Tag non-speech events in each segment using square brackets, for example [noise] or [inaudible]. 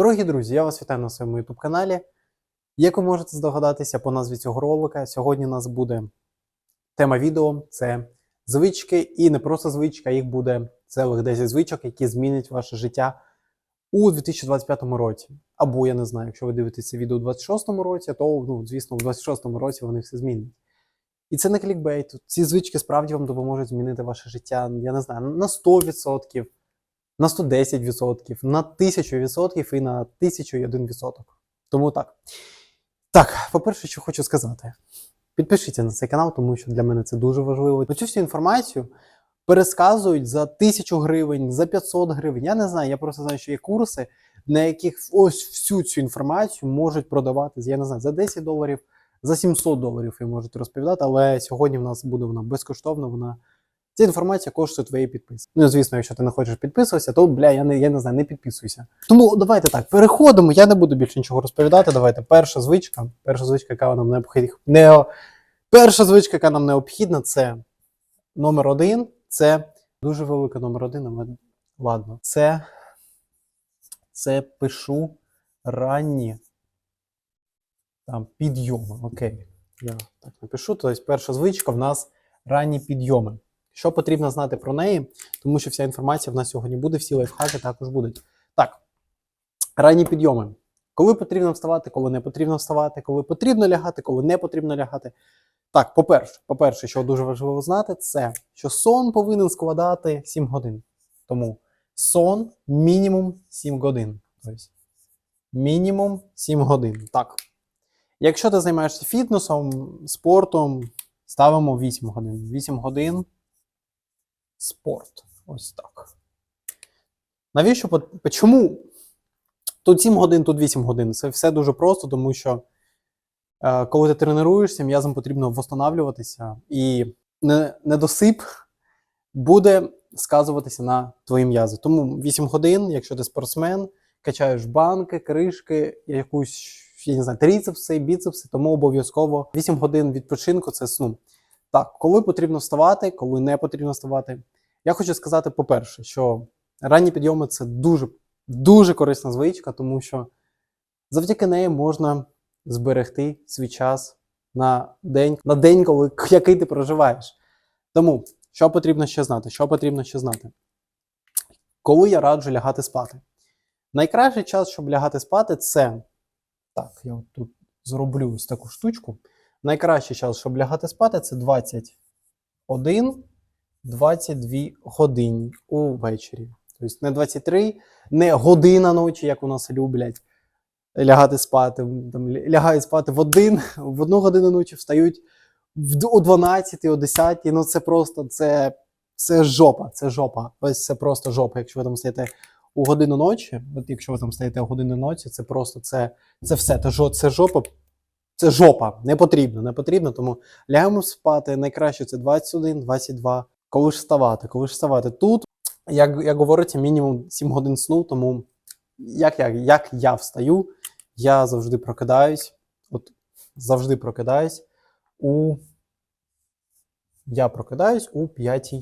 Дорогі друзі, я вас вітаю на своєму YouTube каналі. Як ви можете здогадатися по назві цього ролика, сьогодні у нас буде тема відео це звички, і не просто звички, а їх буде цілих 10 звичок, які змінять ваше життя у 2025 році. Або я не знаю, якщо ви дивитеся відео у 2026 році, то ну, звісно, у 2026 році вони все змінять. І це не клікбейт. Ці звички справді вам допоможуть змінити ваше життя, я не знаю, на 100%, на 110%, на 1000% і на 1001%. Тому так. Так, по-перше, що хочу сказати. Підпишіться на цей канал, тому що для мене це дуже важливо. Цю всю інформацію пересказують за 1000 гривень, за 500 гривень. Я не знаю, я просто знаю, що є курси, на яких ось всю цю інформацію можуть продавати, я не знаю, за 10 доларів, за 700 доларів і можуть розповідати, але сьогодні в нас буде вона безкоштовна, вона Ця інформація коштує твоєї підписки. Ну, звісно, якщо ти не хочеш підписуватися, то бля, я не, я не знаю, не підписуйся. Тому давайте так, переходимо. Я не буду більше нічого розповідати. Давайте. Перша звичка, перша звичка, яка нам необхідна. Не... Перша звичка, яка нам необхідна, це номер один. Це дуже велика номер один, але ладно. Це, це пишу ранні там, підйоми. Окей. Я так напишу. Тобто перша звичка в нас ранні підйоми. Що потрібно знати про неї, тому що вся інформація в нас сьогодні буде, всі лайфхаки також будуть. Так, ранні підйоми. Коли потрібно вставати, коли не потрібно вставати, коли потрібно лягати, коли не потрібно лягати. Так, по-перше, по-перше, що дуже важливо знати, це що сон повинен складати 7 годин. Тому сон мінімум 7 годин. Тобто, мінімум 7 годин. Так. Якщо ти займаєшся фітнесом, спортом, ставимо 8 годин. 8 годин спорт. Ось так. Навіщо? Чому тут 7 годин, тут 8 годин? Це все дуже просто, тому що е, коли ти тренуєшся, м'язам потрібно восстанавлюватися, і не- недосип буде сказуватися на твої м'язи. Тому 8 годин, якщо ти спортсмен, качаєш банки, кришки, якусь, я не знаю, тріцепси, біцепси, тому обов'язково 8 годин відпочинку це сну. Так, коли потрібно вставати, коли не потрібно вставати. Я хочу сказати, по-перше, що ранні підйоми це дуже, дуже корисна звичка, тому що завдяки неї можна зберегти свій час на день, на день, коли, [laughs] який ти проживаєш. Тому, що потрібно ще знати? Що потрібно ще знати? Коли я раджу лягати спати? Найкращий час, щоб лягати спати, це. Так, я от тут зроблю ось таку штучку. Найкращий час, щоб лягати спати, це 21 22 години увечері. Тобто не 23, не година ночі, як у нас люблять лягати спати. Там, лягають спати в один, в одну годину ночі встають о 12, о 10. Ну це просто це, це жопа. Це жопа. Ось це просто жопа. Якщо ви там стоїте у годину ночі, от якщо ви там стоїте у годину ночі, це просто це, це все. Це жопа. Це жопа, не потрібно, не потрібно. Тому лягаємо спати. Найкраще це 21, 22. Коли ж вставати? Коли ж вставати? Тут, як, як говориться, мінімум 7 годин сну, тому як я, як я встаю, я завжди прокидаюсь. От завжди прокидаюсь у. Я прокидаюсь у 5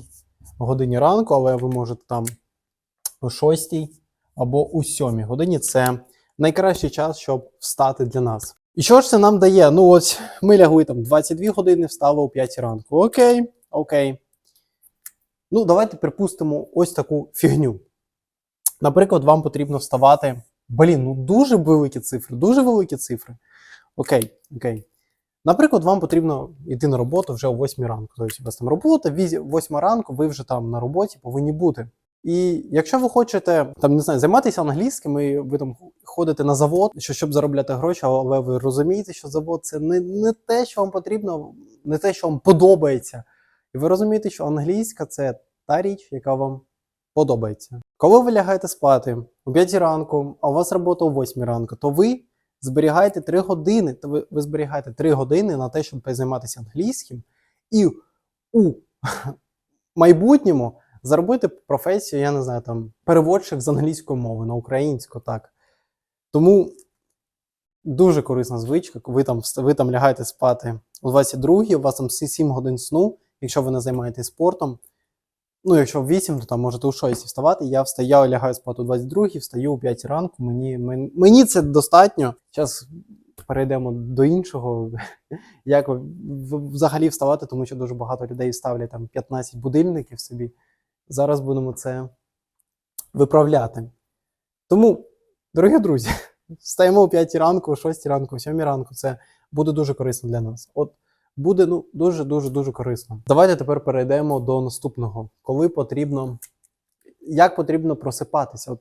годині ранку, але ви можете там о 6 або у 7 годині. Це найкращий час, щоб встати для нас. І що ж це нам дає? Ну, ось ми лягли там 22 години, встали о 5 ранку. Окей, окей. Ну, давайте припустимо ось таку фігню. Наприклад, вам потрібно вставати. Блін, ну дуже великі цифри, дуже великі цифри. Окей, окей. Наприклад, вам потрібно йти на роботу вже о 8 ранку. Тобто у вас там робота, 8 ранку, ви вже там на роботі повинні бути. І якщо ви хочете там не знаю, займатися англійським, і ви там ходите на завод, що щоб заробляти гроші, але ви розумієте, що завод це не, не те, що вам потрібно, не те, що вам подобається. І ви розумієте, що англійська це та річ, яка вам подобається. Коли ви лягаєте спати о 5 ранку, а у вас робота о 8 ранку, то ви зберігаєте 3 години, то ви, ви зберігаєте 3 години на те, щоб займатися англійським, і у [laughs] майбутньому заробити професію, я не знаю, там переводчик з англійської мови на українську, так. Тому дуже корисна звичка, ви там, ви там лягаєте спати о 22 у вас там всі 7 годин сну, якщо ви не займаєтесь спортом. Ну, якщо в 8, то там можете у 6 вставати. Я встаю, я лягаю спати о 22-й, встаю о 5 ранку. Мені, мені, мені це достатньо. Зараз перейдемо до іншого. [laughs] Як взагалі вставати, тому що дуже багато людей ставлять там 15 будильників собі. Зараз будемо це виправляти. Тому, дорогі друзі, [laughs] встаємо о 5 ранку, о 6 ранку, о 7 ранку. Це буде дуже корисно для нас. От буде ну, дуже дуже корисно. Давайте тепер перейдемо до наступного, коли потрібно, як потрібно просипатися. От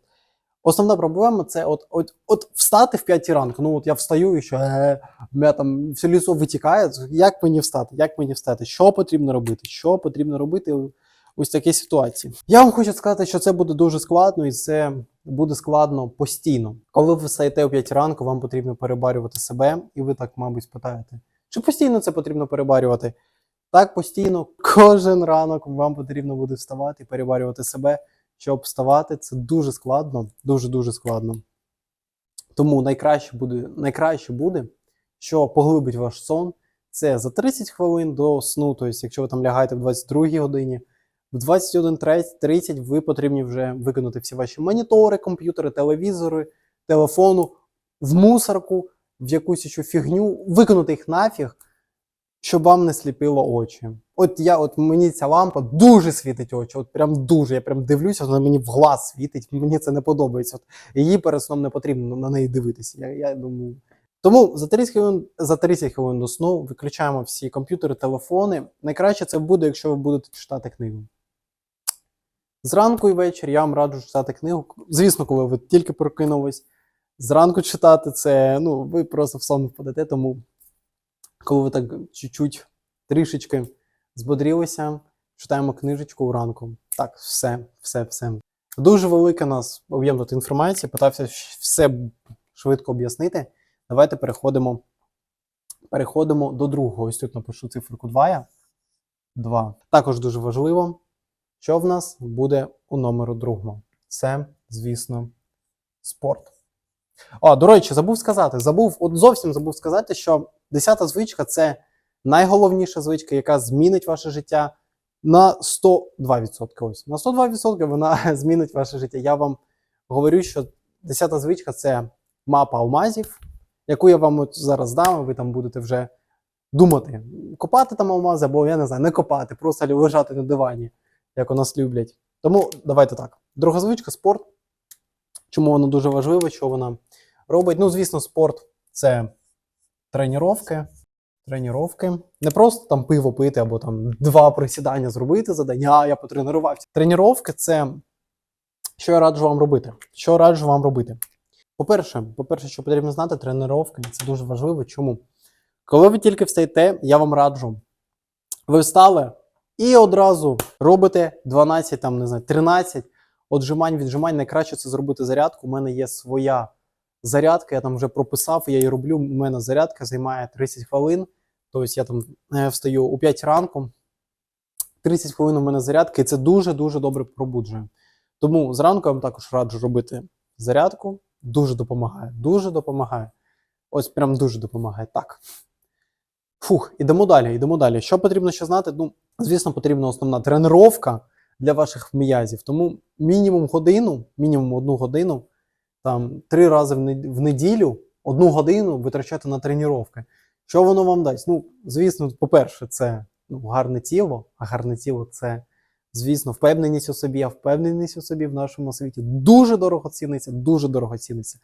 основна проблема це от, от, от встати в 5 ранку. Ну от я встаю і що е, мене там все лісо витікає. Як мені встати? Як мені встати? Що потрібно робити? Що потрібно робити ось такій ситуації? Я вам хочу сказати, що це буде дуже складно, і це буде складно постійно. Коли ви встаєте о 5 ранку, вам потрібно перебарювати себе, і ви так, мабуть, спитаєте. Чи постійно це потрібно перебарювати? Так, постійно, кожен ранок вам потрібно буде вставати і перебарювати себе. Щоб вставати, це дуже складно, дуже-дуже складно. Тому найкраще буде, найкраще буде, що поглибить ваш сон, це за 30 хвилин до сну. Тобто, якщо ви там лягаєте в 22 годині, в 21.30 ви потрібні вже виконати всі ваші монітори, комп'ютери, телевізори, телефону, в мусорку, в якусь ще фігню, виконати їх нафіг, щоб вам не сліпило очі. От я, от мені ця лампа дуже світить очі, от прям дуже. Я прям дивлюся, вона мені в глаз світить, мені це не подобається. От її перед сном не потрібно на неї дивитися. Я, я думаю. Тому за 30 хвилин, за 30 хвилин до сну виключаємо всі комп'ютери, телефони. Найкраще це буде, якщо ви будете читати книгу. Зранку і ввечері я вам раджу читати книгу. Звісно, коли ви тільки прокинулись. Зранку читати це, ну, ви просто в сон впадете, тому коли ви так чуть-чуть трішечки збодрілися, читаємо книжечку вранку. Так, все, все, все. Дуже велика нас об'єм тут інформації, питався все швидко об'яснити. Давайте переходимо, переходимо до другого. Ось тут напишу циферку 2. я. 2. Також дуже важливо, що в нас буде у номеру другому. Це, звісно, спорт. О, до речі, забув сказати, забув, от зовсім забув сказати, що 10 звичка це найголовніша звичка, яка змінить ваше життя на 102%. Ось на 102% вона [laughs] змінить ваше життя. Я вам говорю, що 10 звичка це мапа алмазів, яку я вам от зараз дам, і ви там будете вже думати, копати там алмази, або я не знаю, не копати, просто лежати на дивані, як у нас люблять. Тому давайте так. Друга звичка спорт. Чому вона дуже важлива, що вона робить? Ну, звісно, спорт це тренування. Тренування. Не просто там пиво пити або там два присідання зробити за день, а я потренувався. Тренування це що я раджу вам робити. Що раджу вам робити? По-перше, по-перше, що потрібно знати, тренування це дуже важливо. Чому? Коли ви тільки встаєте, я вам раджу. Ви встали і одразу робите 12, там, не знаю, 13 отжимань, віджимань. Найкраще це зробити зарядку. У мене є своя зарядка, я там вже прописав, я її роблю. У мене зарядка займає 30 хвилин. Тобто я там е, встаю у 5 ранку. 30 хвилин у мене зарядка, і це дуже-дуже добре пробуджує. Тому зранку я вам також раджу робити зарядку. Дуже допомагає. Дуже допомагає. Ось прям дуже допомагає. Так. Фух, ідемо далі, ідемо далі. Що потрібно ще знати? Ну, звісно, потрібна основна тренування для ваших м'язів. Тому мінімум годину, мінімум одну годину, там три рази в неділю, одну годину витрачати на тренування. Що воно вам дасть? Ну, звісно, по-перше, це ну, гарне тіло, а гарне тіло це, звісно, впевненість у собі, а впевненість у собі в нашому світі дуже дорого ціниться, дуже дорого ціниться.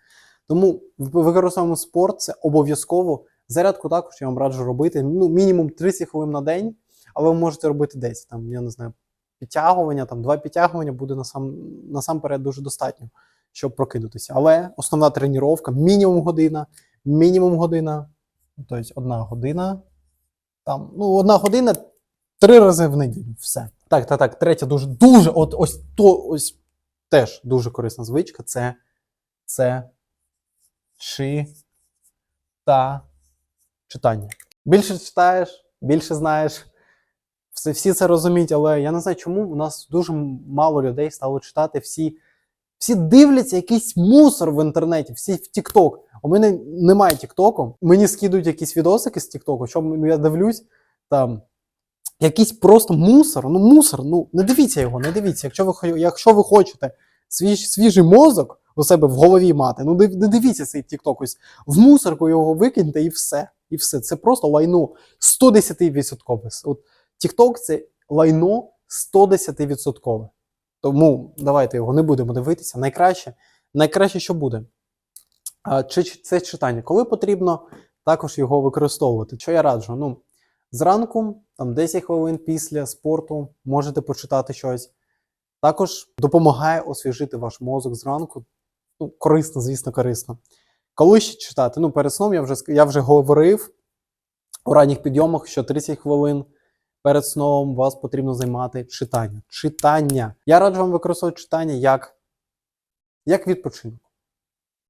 Тому використовуємо спорт, це обов'язково. Зарядку також я вам раджу робити. Ну, мінімум 30 хвилин на день, але ви можете робити десь там, я не знаю, підтягування, там два підтягування буде насам, насамперед дуже достатньо, щоб прокинутися. Але основна тренування мінімум година, мінімум година, тобто одна година. Там, ну, одна година три рази в неділю. Все. Так, так, так. Третя дуже, дуже, от ось то ось теж дуже корисна звичка. Це, це чи та читання. Більше читаєш, більше знаєш. Все, всі це розуміють, але я не знаю, чому у нас дуже мало людей стало читати. Всі, всі дивляться якийсь мусор в інтернеті, всі в TikTok. У мене немає TikTok. Мені скидують якісь відосики з TikTok, що ну, я дивлюсь, там якийсь просто мусор. Ну, мусор, ну не дивіться його, не дивіться. Якщо ви, якщо ви хочете свіж, свіжий мозок у себе в голові мати, ну не дивіться цей TikTok, ось в мусорку його викиньте і все. І все. Це просто лайно 110%. От TikTok це лайно 110%. Тому давайте його не будемо дивитися. Найкраще, найкраще, що буде. Чи, це читання. Коли потрібно також його використовувати? Що я раджу? Ну, зранку, там 10 хвилин після спорту, можете почитати щось. Також допомагає освіжити ваш мозок зранку. Ну, корисно, звісно, корисно. Коли ще читати? Ну, перед сном я вже, я вже говорив у ранніх підйомах, що 30 хвилин перед сном вас потрібно займати читання. Читання. Я раджу вам використовувати читання як, як відпочинок.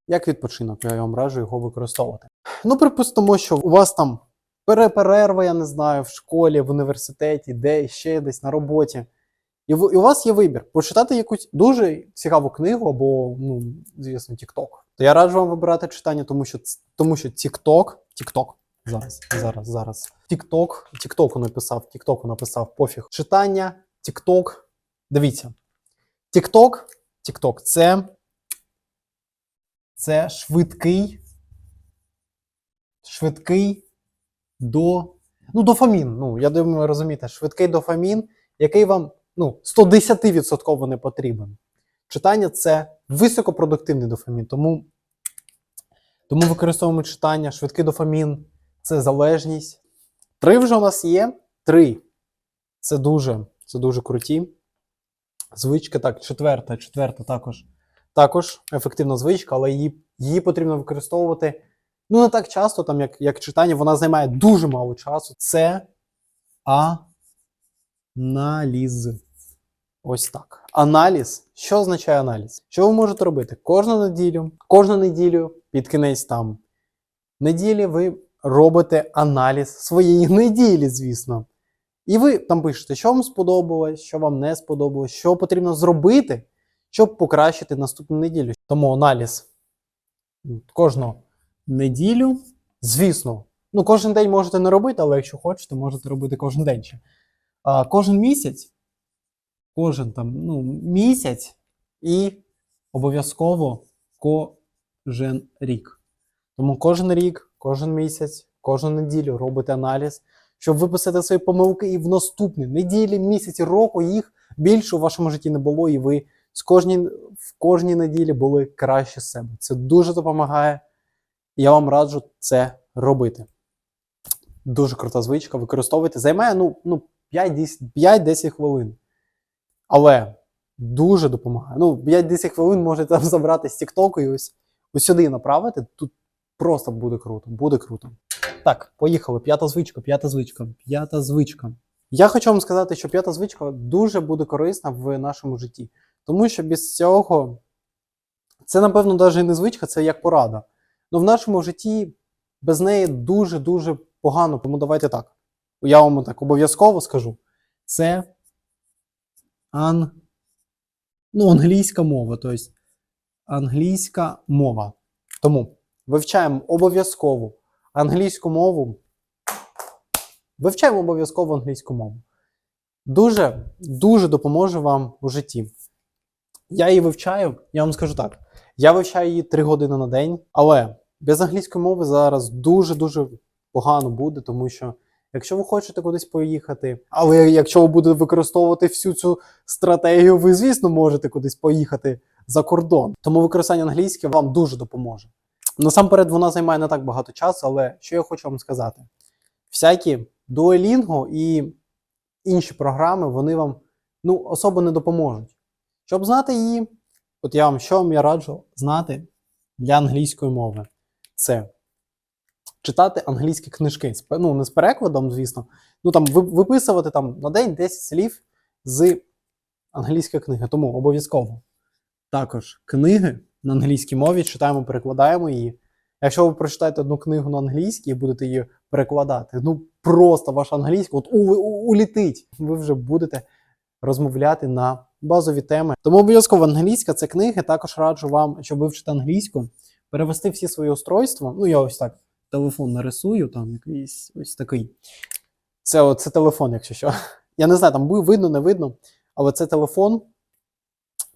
Як відпочинок, я вам раджу його використовувати. Ну, припустимо, що у вас там пере- перерва, я не знаю, в школі, в університеті, де ще десь на роботі. І, у вас є вибір почитати якусь дуже цікаву книгу або, ну, звісно, TikTok. То я раджу вам вибирати читання, тому що, тому що TikTok, TikTok, зараз, зараз, зараз. TikTok, TikTok написав, TikTok написав, пофіг. Читання, TikTok. Дивіться. TikTok, TikTok це, це швидкий, швидкий до, ну, дофамін. Ну, я думаю, ви розумієте, швидкий дофамін, який вам ну, 110% не потрібен. Читання це високопродуктивний дофамін. Тому, тому використовуємо читання, швидкий дофамін це залежність. Три вже у нас є. Три. Це дуже, це дуже круті. Звичка, так, четверта, четверта також. Також ефективна звичка, але її, її потрібно використовувати ну, не так часто, там, як, як читання, вона займає дуже мало часу. Це аналіз. Ось так. Аналіз. Що означає аналіз? Що ви можете робити? Кожну неділю, кожну неділю, під кінець там неділі, ви робите аналіз своєї [laughs] неділі, звісно. І ви там пишете, що вам сподобалось, що вам не сподобалось, що потрібно зробити, щоб покращити наступну неділю. Тому аналіз кожну неділю, звісно, ну кожен день можете не робити, але якщо хочете, можете робити кожен день. ще. А, кожен місяць, кожен там ну, місяць і обов'язково кожен рік. Тому кожен рік, кожен місяць, кожну неділю робите аналіз, щоб виписати свої помилки, і в наступні неділі, місяці, року їх більше у вашому житті не було, і ви з кожні, в кожній неділі були краще з себе. Це дуже допомагає. Я вам раджу це робити. Дуже крута звичка, використовуйте. Займає ну, ну, 5-10 5-10 хвилин. Але дуже допомагає. Ну, 5-10 хвилин можете там забрати з TikTok і ось, ось сюди направити. Тут просто буде круто. Буде круто. Так, поїхали. П'ята звичка, п'ята звичка, п'ята звичка. Я хочу вам сказати, що п'ята звичка дуже буде корисна в нашому житті. Тому що без цього це, напевно, навіть не звичка, це як порада. Ну в нашому житті без неї дуже-дуже погано. Тому давайте так. Я вам так обов'язково скажу. Це ан... ну, англійська мова. Тобто англійська мова. Тому вивчаємо обов'язково англійську мову. Вивчаємо обов'язково англійську мову. Дуже, дуже допоможе вам у житті. Я її вивчаю, я вам скажу так. Я вивчаю її 3 години на день, але без англійської мови зараз дуже-дуже погано буде, тому що якщо ви хочете кудись поїхати, але якщо ви будете використовувати всю цю стратегію, ви, звісно, можете кудись поїхати за кордон. Тому використання англійської вам дуже допоможе. Насамперед, вона займає не так багато часу, але що я хочу вам сказати: всякі Duolingo і інші програми, вони вам ну, особо не допоможуть. Щоб знати її, от я вам що вам я раджу знати для англійської мови. Це читати англійські книжки. Ну, не з перекладом, звісно. Ну там виписувати там на день 10 слів з англійської книги. Тому обов'язково. Також книги на англійській мові читаємо, перекладаємо її. Якщо ви прочитаєте одну книгу на англійській і будете її перекладати, ну просто ваша англійська от у, у, улітить. Ви вже будете розмовляти на базові теми. Тому обов'язково англійська це книги. Також раджу вам, щоб вивчити англійську, перевести всі свої устройства. Ну, я ось так телефон нарисую, там якийсь ось такий. Це, о, це телефон, якщо що. Я не знаю, там видно, не видно, але це телефон.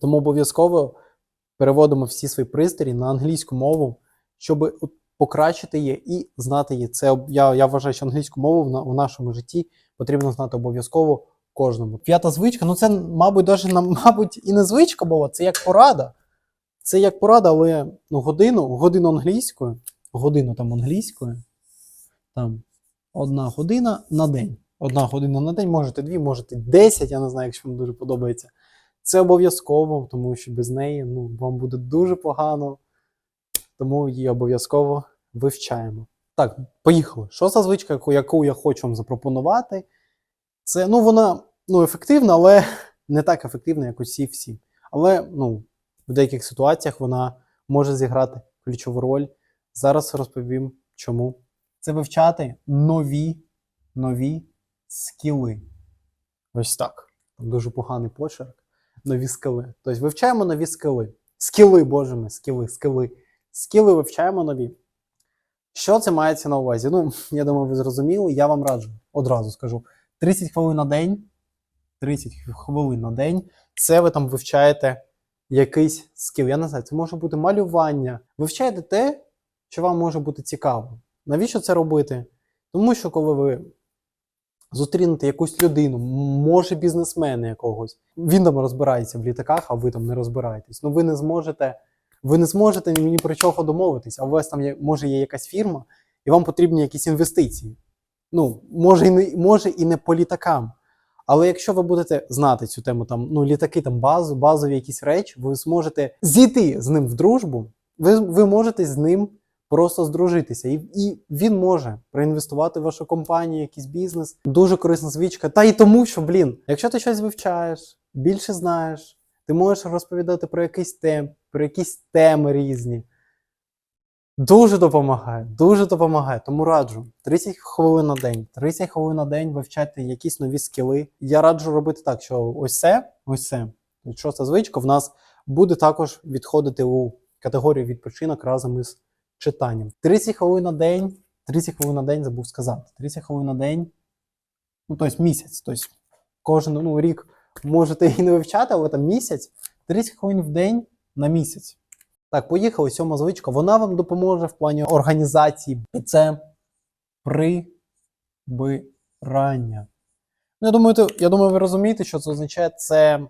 Тому обов'язково переводимо всі свої пристрої на англійську мову, щоб покращити її і знати її. Це я, я вважаю, що англійську мову в, в нашому житті потрібно знати обов'язково кожному. П'ята звичка, ну це, мабуть, даже, [laughs] мабуть, і не звичка була, це як порада. Це як порада, але ну, годину, годину англійською, годину там англійською, там одна година на день. Одна година на день, можете дві, можете 10, я не знаю, якщо вам дуже подобається. Це обов'язково, тому що без неї ну, вам буде дуже погано. Тому її обов'язково вивчаємо. Так, поїхали. За звичка, яку я хочу вам запропонувати? Це ну, вона ну, ефективна, але [laughs] не так ефективна, як усі всі. Але ну, в деяких ситуаціях вона може зіграти ключову роль. Зараз розповім, чому. Це вивчати нові, нові скіли. Ось так. Дуже поганий почерк. Нові скіли. Тобто вивчаємо нові скіли. Скіли, боже мій, скіли, скіли. Скіли вивчаємо нові. Що це мається на увазі? Ну, я думаю, ви зрозуміли. Я вам раджу, одразу скажу. 30 хвилин на день. 30 хвилин на день. Це ви там вивчаєте якийсь скіл. Я не знаю, це може бути малювання. Вивчайте те, що вам може бути цікаво. Навіщо це робити? Тому що коли ви зустрінете якусь людину, може бізнесмена якогось, він там розбирається в літаках, а ви там не розбираєтесь. Ну ви не зможете, ви не зможете ні про чого домовитись, а у вас там є, може є якась фірма, і вам потрібні якісь інвестиції. Ну, може і не, може і не по літакам. Але якщо ви будете знати цю тему, там ну літаки, там базу, базові якісь речі, ви зможете зійти з ним в дружбу, ви, ви можете з ним просто здружитися, і, і він може проінвестувати в вашу компанію, якийсь бізнес. Дуже корисна звичка. Та й тому, що, блін, якщо ти щось вивчаєш, більше знаєш, ти можеш розповідати про якийсь тем, про якісь теми різні. Дуже допомагає, дуже допомагає. Тому раджу 30 хвилин на день. 30 хвилин на день вивчати якісь нові скіли. Я раджу робити так, що ось це, ось це, це звичка, в нас буде також відходити у категорію відпочинок разом із читанням. 30 хвилин на день, 30 хвилин на день забув сказати. 30 хвилин на день, ну тобто місяць. Тобто кожен ну, рік можете і не вивчати, але там місяць, 30 хвилин в день на місяць. Так, поїхали, сьома звичка. Вона вам допоможе в плані організації. І це прибирання. Ну, я думаю, то- я думаю, ви розумієте, що це означає. Це.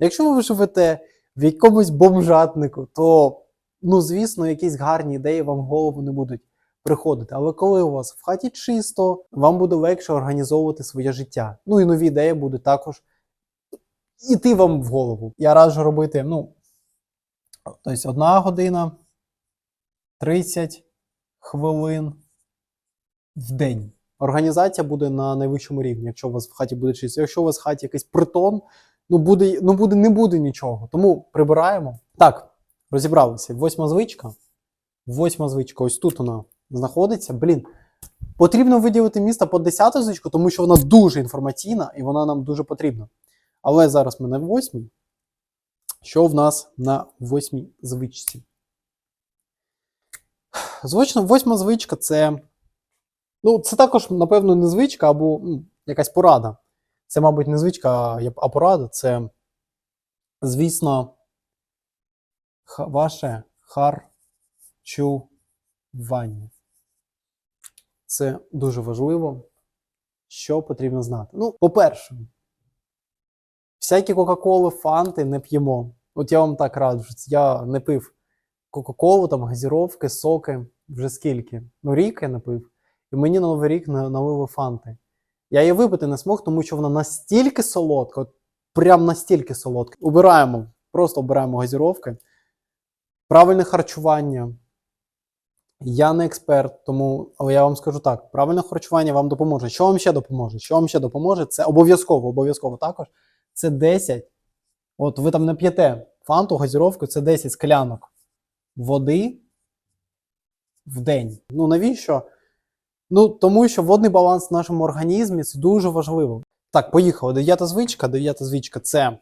Якщо ви живете в якомусь бомжатнику, то, ну, звісно, якісь гарні ідеї вам в голову не будуть приходити. Але коли у вас в хаті чисто, вам буде легше організовувати своє життя. Ну і нові ідеї будуть також іти вам в голову. Я раджу робити, ну, тобто одна година 30 хвилин в день. Організація буде на найвищому рівні, якщо у вас в хаті буде чисто. Якщо у вас в хаті якийсь притон, ну буде, ну буде, не буде нічого. Тому прибираємо. Так, розібралися. Восьма звичка. Восьма звичка. Ось тут вона знаходиться. Блін. Потрібно виділити місто по 10 звичку, тому що вона дуже інформаційна і вона нам дуже потрібна. Але зараз ми на восьмій. Що в нас на восьмій звичці? Звично, восьма звичка це. Ну, це також, напевно, не звичка або м, якась порада. Це, мабуть, не звичка, а порада. Це, звісно, ха- ваше харчування. Це дуже важливо. Що потрібно знати? Ну, по-перше, всякі Кока-Коли, фанти не п'ємо. От я вам так раджу. Я не пив Кока-Колу, там газіровки, соки. Вже скільки? Ну, рік я не пив. І мені на Новий рік на- налили фанти. Я її випити не змог, тому що вона настільки солодка, от прям настільки солодка. Убираємо, просто обираємо газіровки. Правильне харчування. Я не експерт, тому але я вам скажу так: правильне харчування вам допоможе. Що вам ще допоможе? Що вам ще допоможе? Це обов'язково, обов'язково також. Це 10. От ви там не п'єте фанту, газіровку, це 10 склянок води в день. Ну навіщо? Ну, тому що водний баланс в нашому організмі це дуже важливо. Так, поїхали. Дев'ята звичка. Дев'ята звичка це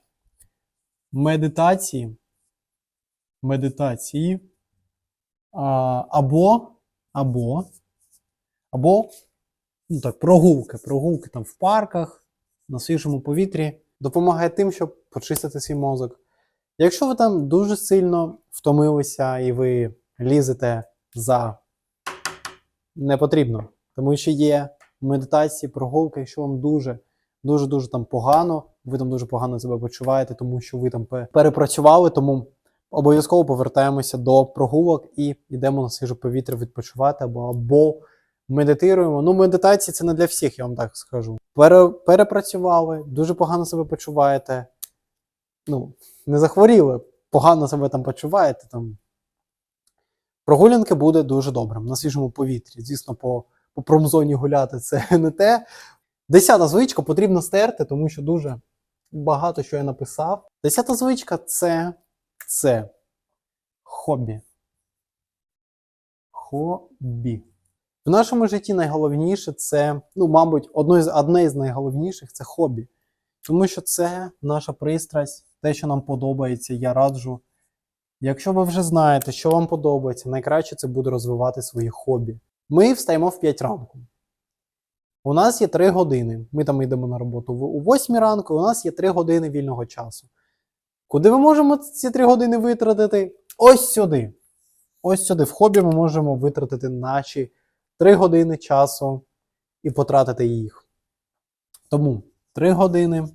медитації. Медитації. Або, або, або ну так, прогулки, прогулки там в парках, на свіжому повітрі, допомагає тим, щоб почистити свій мозок. Якщо ви там дуже сильно втомилися і ви лізете за не потрібно, тому що є медитації, прогулки, якщо вам дуже, дуже, дуже там погано, ви там дуже погано себе почуваєте, тому що ви там перепрацювали, тому обов'язково повертаємося до прогулок і йдемо на свіже повітря відпочивати або, або медитуємо. Ну, медитації це не для всіх, я вам так скажу. Пере, перепрацювали, дуже погано себе почуваєте. Ну, не захворіли, погано себе там почуваєте. Там. Прогулянки буде дуже добрим на свіжому повітрі. Звісно, по, по промзоні гуляти це не те. Десята звичка потрібно стерти, тому що дуже багато що я написав. Десята звичка це, це хобі. Хобі. В нашому житті найголовніше це, ну, мабуть, одно з, одне з найголовніших це хобі. Тому що це наша пристрасть, те, що нам подобається, я раджу. Якщо ви вже знаєте, що вам подобається, найкраще це буде розвивати свої хобі. Ми встаємо в 5 ранку. У нас є 3 години. Ми там йдемо на роботу у 8 ранку, у нас є 3 години вільного часу. Куди ми можемо ці 3 години витратити? Ось сюди. Ось сюди. В хобі ми можемо витратити наші 3 години часу і потратити їх. Тому 3 години.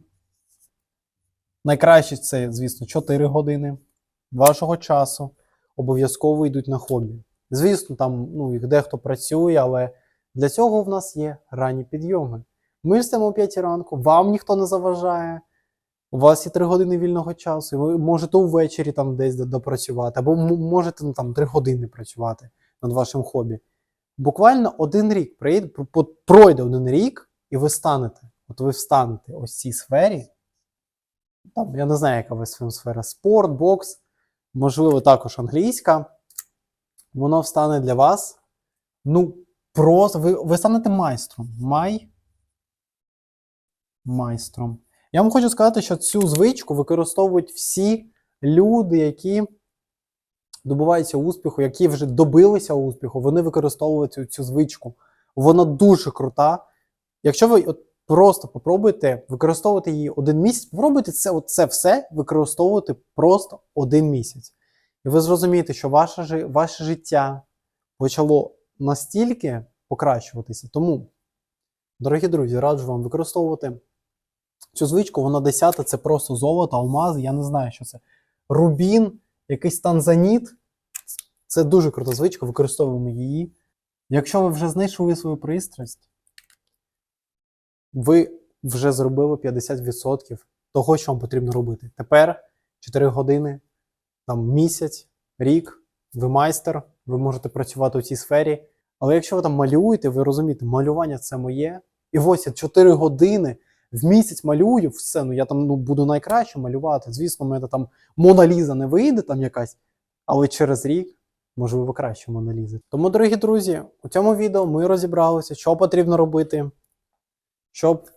Найкраще це, звісно, 4 години вашого часу обов'язково йдуть на хобі. Звісно, там ну, їх дехто працює, але для цього в нас є ранні підйоми. Ми встаємо о 5 ранку, вам ніхто не заважає. У вас є 3 години вільного часу, і ви можете увечері там десь допрацювати, або можете ну, там 3 години працювати над вашим хобі. Буквально один рік пройде, один рік, і ви станете. От ви встанете ось цій сфері. Там, я не знаю, яка у вас сфера, спорт, бокс, можливо, також англійська. Воно встане для вас. Ну, просто ви, ви станете майстром. Май. Майстром. Я вам хочу сказати, що цю звичку використовують всі люди, які добиваються успіху, які вже добилися успіху, вони використовують цю, цю звичку. Вона дуже крута. Якщо ви от просто попробуйте використовувати її один місяць, попробуйте це, це все використовувати просто один місяць. І ви зрозумієте, що ваше, ваше життя почало настільки покращуватися. Тому, дорогі друзі, раджу вам використовувати цю звичку. Вона 10 це просто золото, алмаз, я не знаю, що це. Рубін, якийсь танзаніт. Це дуже крута звичка, використовуємо її. Якщо ви вже знайшли свою пристрасть, ви вже зробили 50% того, що вам потрібно робити. Тепер 4 години, там місяць, рік, ви майстер, ви можете працювати у цій сфері. Але якщо ви там малюєте, ви розумієте, малювання це моє. І ось 4 години в місяць малюю, все, ну я там ну, буду найкраще малювати. Звісно, в мене там Мона Ліза не вийде там якась, але через рік, можливо, краще Мона Ліза. Тому, дорогі друзі, у цьому відео ми розібралися, що потрібно робити, щоб,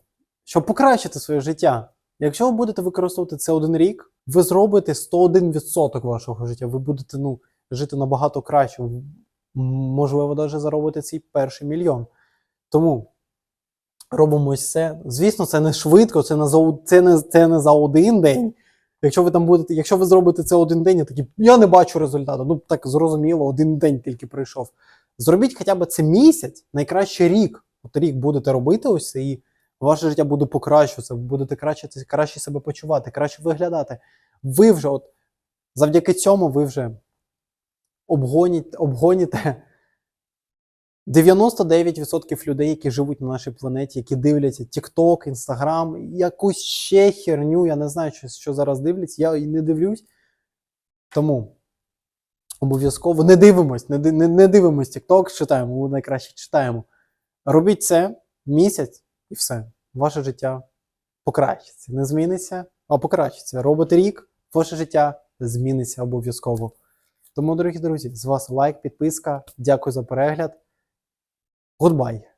щоб покращити своє життя. Якщо ви будете використовувати це один рік, ви зробите 101% вашого життя. Ви будете ну, жити набагато краще. Можливо, навіть заробити цей перший мільйон. Тому робимо ось це. Звісно, це не швидко, це не за, це не, це не за один день. Якщо ви там будете, якщо ви зробите це один день, я такі, я не бачу результату. Ну так зрозуміло, один день тільки пройшов. Зробіть хоча б це місяць, найкраще рік. От рік будете робити ось це, і ваше життя буде покращуватися, ви будете краще, краще себе почувати, краще виглядати. Ви вже, от завдяки цьому, ви вже обгоніте, обгоніте 99% людей, які живуть на нашій планеті, які дивляться TikTok, Instagram, якусь ще херню, я не знаю, що, зараз дивляться, я і не дивлюсь. Тому обов'язково не дивимось, не, не, не дивимось TikTok, читаємо, найкраще читаємо. Робіть це місяць і все. Ваше життя покращиться. Не зміниться, а покращиться. Робите рік, ваше життя зміниться обов'язково. Тому, дорогі друзі, з вас лайк, підписка. Дякую за перегляд. Goodbye!